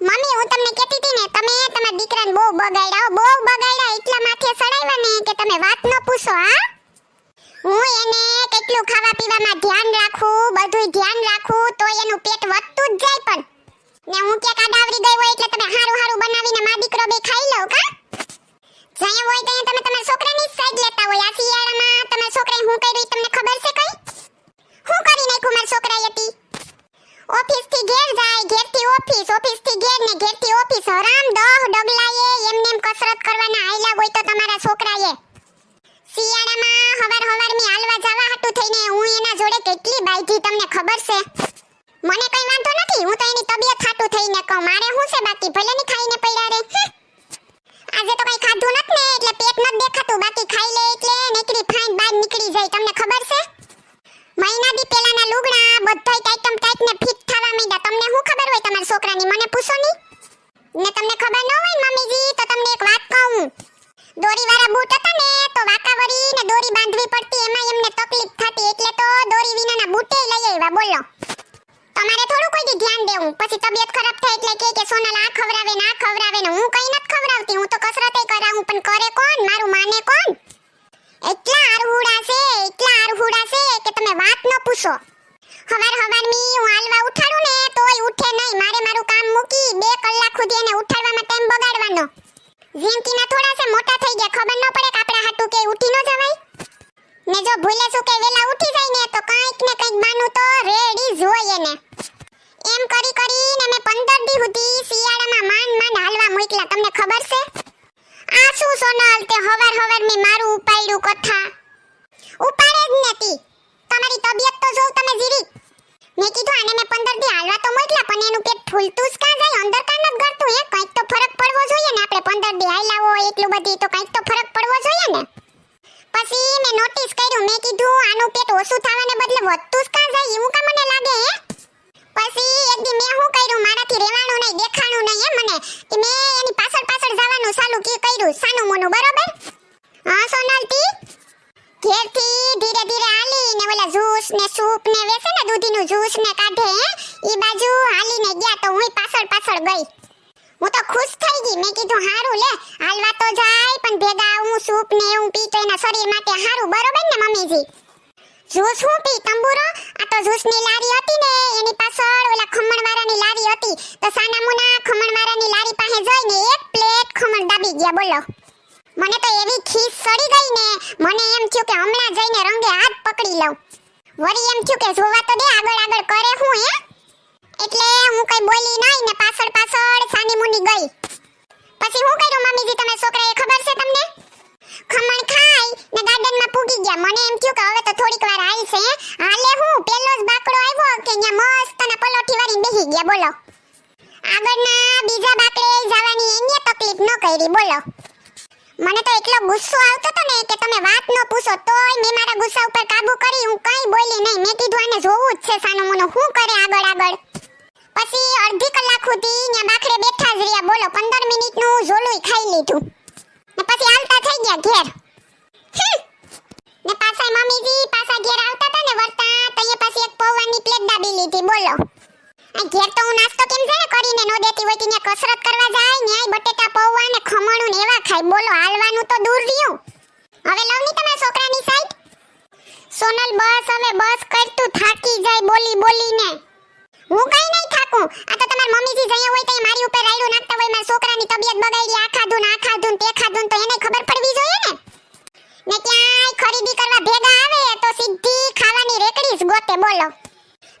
Mummy, હું તમને કહેતી હતી ને, તમે તમારા દીકરાને બહુ બગાડ્યા બહુ બગાડ્યા એટલા માથે સડાવ્યા ને કે તમે વાત ન પૂછો, હા? હું એને કેટલું ખાવા પીવામાં ધ્યાન રાખું બધું ધ્યાન રાખું, તો એનું પેટ વધતું જ જાય પણ. ને હું ક્યાંક આડાવરી ગઈ હોય એટલે તમે હારું હારું બનાવીને મા દીકરો બે ખાઈ લો કા? જ્યાં હોય ત્યાં તમે તમારા છોકરાની જ સાઈડ લેતા હોય આ શિયાળામાં તમારા છોકરાએ હું કર્યું ઈ તમને ખબર છે કઈ હું કરી નાખ્યું મારા છોકરાએ હતી ઓફિસથી ઘેર જાય ઘેરથી ઓફિસ ઓફિસથી ઘેર ને ઘેર થી હરામ દહ ડગલાએ એમને એમ કસરત કરવાના આયલા હોય તો તમારા છોકરાએ. શિયાળામાં હવાર હવારની હાલવા જવા હાટુ થઈને હું એના જોડે કેટલી બાયધી તમને ખબર છે? મને કઈ વાંધો નથી, હું તો એની તબિયત હાટુ થઈને કહું. મારે શું છે બાકી? ભલે ની ખાઈને પડ્યા રે. આજે તો કઈ ખાધું નથી ને, એટલે પેટ નથી દેખાતું. બાકી ખાઈ લે એટલે નીકળી ફાઈન બહાર નીકળી જાય. તમને ખબર છે? મહિના દી પેલાના લુગડા બધાય ટાઈટમ ટાઈટ ને ફિટ થવા માંડ્યા. તમને શું ખબર હોય તમારા છોકરાની? મને ને તમને ખબર ન હોય મમ્મીજી, તો તમને એક વાત કહું. દોરી વાળા બૂટ હતા ને, તો વાકાવરી ને દોરી બાંધવી પડતી એમાં એમને તકલીફ થતી. એટલે તો દોરી વિનાના બૂટે લઈ આવ્યા, બોલો. તમારે થોડું કોઈ ધ્યાન દેવું? પછી તબિયત ખરાબ થાય એટલે કે કે સોનલ આ ખવરાવે ના ખવરાવે ને, હું કઈ નથી ખવરાવતી હું તો કસરતે કરાવું, પણ કરે કોણ? મારું માને કોણ? એટલા આરહુડા છે, એટલા આરહુડા છે કે તમે વાત ન પૂછો. હવાર હવારની હું હાલવા ઉઠાડું ને તોય ઉઠે નહીં. મારે મારું કામ મૂકી બે કલાક સુધી એને ઉઠાડવામાં ટાઈમ બગાડવાનો. ઝીંકીના થોડા છે, મોટા થઈ ગયા. ખબર ન પડે કે આપણા હાટુ કે ઉઠી ન જવાય. ને જો ભૂલે શું કે વેલા ઉઠી જાય ને તો કંઈક ને કંઈક બાનું તો રેડી જોઈએ ને એમ કરી કરીને મેં 15 દી સુધી શિયાળામાં માંડ માંડ હાલવા મોકલા તમને ખબર છે આ શું સોનલ તે હવાર હવાર મેં મારું ઉપાડ્યું કથા ઉપાડે જ નથી તમારી તબિયત તો જોઉં તમે જીરી મેં કીધું આને મેં 15 દી હાલવા તો મોકલા પણ એનું પેટ ફૂલતું જ કાં જાય? અંદર કાં નથી ગળતું, હે? કંઈક તો ફરક પડવો જોઈએ ને. આપણે 15 દી હાલ્યા એટલું બધી તો કંઈક તો ફરક પડવો જોઈએ ને. પછી મેં નોટિસ કર્યું, મેં કીધું, આનું પેટ ઓછું થવાને બદલે વધતું જ કાં જાય? એવું કાં મને લાગે, હે? પછી એક દી મેં શું કર્યું? મારાથી રહેવાનું નહીં, દેખાણું નહીં એમ મને. કે મેં એની પાછળ પાછળ જવાનું ચાલુ કે કર્યું? સાનું મોનું, બરોબર? હા સોનાલતી ઘેરથી ધીરે ધીરે હાલી ને ઓલા જ્યુસ ને સૂપ ને વેસે ને દૂધીનું જ્યુસ ને કાઢે, હે? ઈ બાજુ હાલીને ગયા તો હું પાછળ પાછળ ગઈ. હું તો ખુશ થઈ ગઈ. મેં કીધું, હારું લે, હાલવા તો જાય, પણ ભેગા હું સૂપ ને એવું પી તો એના શરીર માટે હારું. બરોબર ને, મમ્મીજી? જ્યુસ હું પી? તંબુરો? આ તો જ્યુસની લારી હતી ને, એની પાછળ ઓલા ખમણવાળાની લારી હતી. તો સાનામુના ખમણવાળાની લારી પાસે જઈને એક પ્લેટ ખમણ દાબી ગયા, બોલો. મને તો એવી ખીસ સડી ગઈ ને, મને એમ થયું કે હમણાં જઈને રંગે હાથ પકડી લઉં. વળી એમ થયું કે જોવા તો દે, આગળ આગળ કરે હે, હું? કઈ બોલી નહીં ને પાછળ પાછળ સાની મુની ગઈ. પછી હું કર્યું મમ્મીજી તમે છોકરાએ ખબર છે તમને? ખમણ ખાઈ ને ગાર્ડનમાં પૂગી ગયા. મને એમ થયું કે હવે તો થોડીક વાર આવી છે હાલે હું, પેલો જ બાકડો આવ્યો કે અહીંયા મસ્ત ને પલોઠી વાળી બેહી ગયા. બોલો. આગળના બીજા બાકડે જવાની એને તકલીફ ન કરી, બોલો. મને તો એટલો ગુસ્સો આવતો હતો ને કે તમે વાત ન પૂછો, તોય મેં મારા ગુસ્સા ઉપર કાબુ કરી. હું કઈ બોલી નહીં. મેં કીધું આને જોવું જ છે, સાનું મનું. શું કરે આગળ આગળ? પછી અડધી કલાક સુધી ત્યાં બાખડે બેઠા જ રહ્યા. બોલો 15 મિનિટનું ઝોલું ખાઈ લીધું. ને પછી હાલતા થઈ ગયા ઘેર. ને પાછા મમ્મીજી પાછા ઘેર આવતા હતા ને વર્તા, તઈએ પછી એક પૌવાની પ્લેટ દાબી લીધી. બોલો. આ ઘેર તો હું નાસ્તો કેમ છે કરીને નો દેતી હોય ત્યાં કસરત કરવા જાય ન્યાય બટેટા, પૌવા ને ખમણું ને એવા ખાય. બોલો, હાલવાનું તો દૂર રહ્યું. હવે લવની તમારા છોકરાની સાઈડ સોનલ બસ હવે બસ કરતું થાકી જાય બોલી બોલીને. હું કઈ નહીં થાકું. આ તો તમાર મમ્મીજી જયા હોય તો મારી ઉપર રાયડું નાખતા હોય, મારા છોકરાની તબિયત બગાડી આ ખાધું ને ખાધું તે ખાધું તો એને ખબર પડવી જોઈએ ને? ને ક્યાંય ખરીદી કરવા ભેગા આવે તો સીધી ખાવાની રેકડી જ ગોતે, બોલો.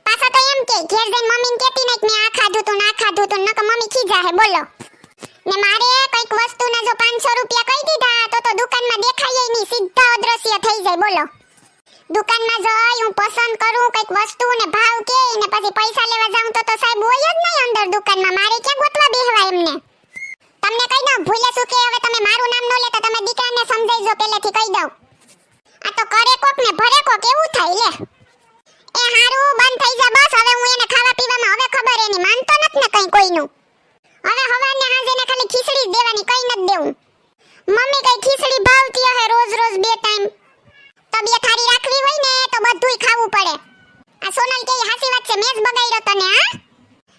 પાછા તો એમ કે, ઘેર જઈને મમ્મીને કહેતી નહીં કે મેં આ ખાધું તું ના ખાધું તું નકર મમ્મી ખીજાહે, બોલો. ને મારે કંઈક વસ્તુના જો 500 રૂપિયા કહી દીધા, તો તો દુકાનમાં દેખાય નહીં, સીધા અદ્રશ્ય થઈ જાય, બોલો. દુકાનમાં જઈ હું પસંદ કરું કંઈક વસ્તુ ને ભાવ કે ને પછી પૈસા લેવા જાઉં તો તો સાહેબ હોય જ નહીં અંદર દુકાનમાં. મારે ક્યાં ગોતવા બેહવા એમને? તમને કહી દઉં? ભૂલે શું કે હવે તમે મારું નામ ન લેતા તમે દીકરાને સમજાઈજો પહેલેથી કહી દઉં. આ તો કરે કોક ને ભરે કોક, એવું થાય લે. એ હારું, બંધ થઈ જા બસ, હવે હું એને ખાવા પીવામાં હવે ખબર એની માનતો નથી ને કઈ કોઈનું હવે હવારને હાંજે એને ખાલી ખીચડી જ દેવાની કઈ નથી દેવું મમ્મી કઈ ખીચડી ભાવતી હે રોજ રોજ બે ટાઈમ તબિયત હારી રાખવી હોય ને તો બધુંય ખાવું પડે આ સોનલ કે હાસી વાત છે મેં જ બગાડ્યો તને હા?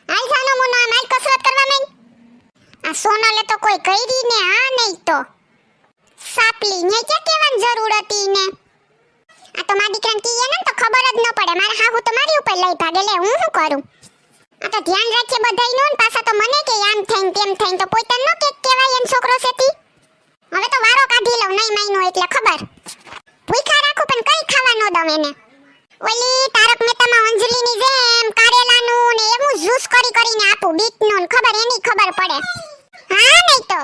હાલ જાનો મુનો કસરત કરવા માંડ સોનલે તો કોઈ કરી ને આ નહીં તો. સાપલી ને કે કેવાન જરૂર હતી ને આ તો મારા દીકરાને કીએ ને, તો ખબર જ ન પડે. મારા હાહુ તો મારી ઉપર લઈ ભાગે, લે, હું શું કરું? આ તો ધ્યાન રાખીએ બધાયનું પાછા તો મને કે આમ થઈને તેમ થઈને, તો પોતે ન કે કેવાય એમ છોકરો છેતી હવે તો વારો કાઢી લઉં, નહીં મહિનો એટલે, ખબર? ભૂખા રાખું, પણ કઈ ખાવા ન દઉં એને. ઓલી, તારક મહેતામાં અંજલીની જેમ કારેલાનું ને એવું જ્યુસ કરી કરીને આપું બીટ બીટનું ખબર, એની ખબર પડે. હા, નહીં તો.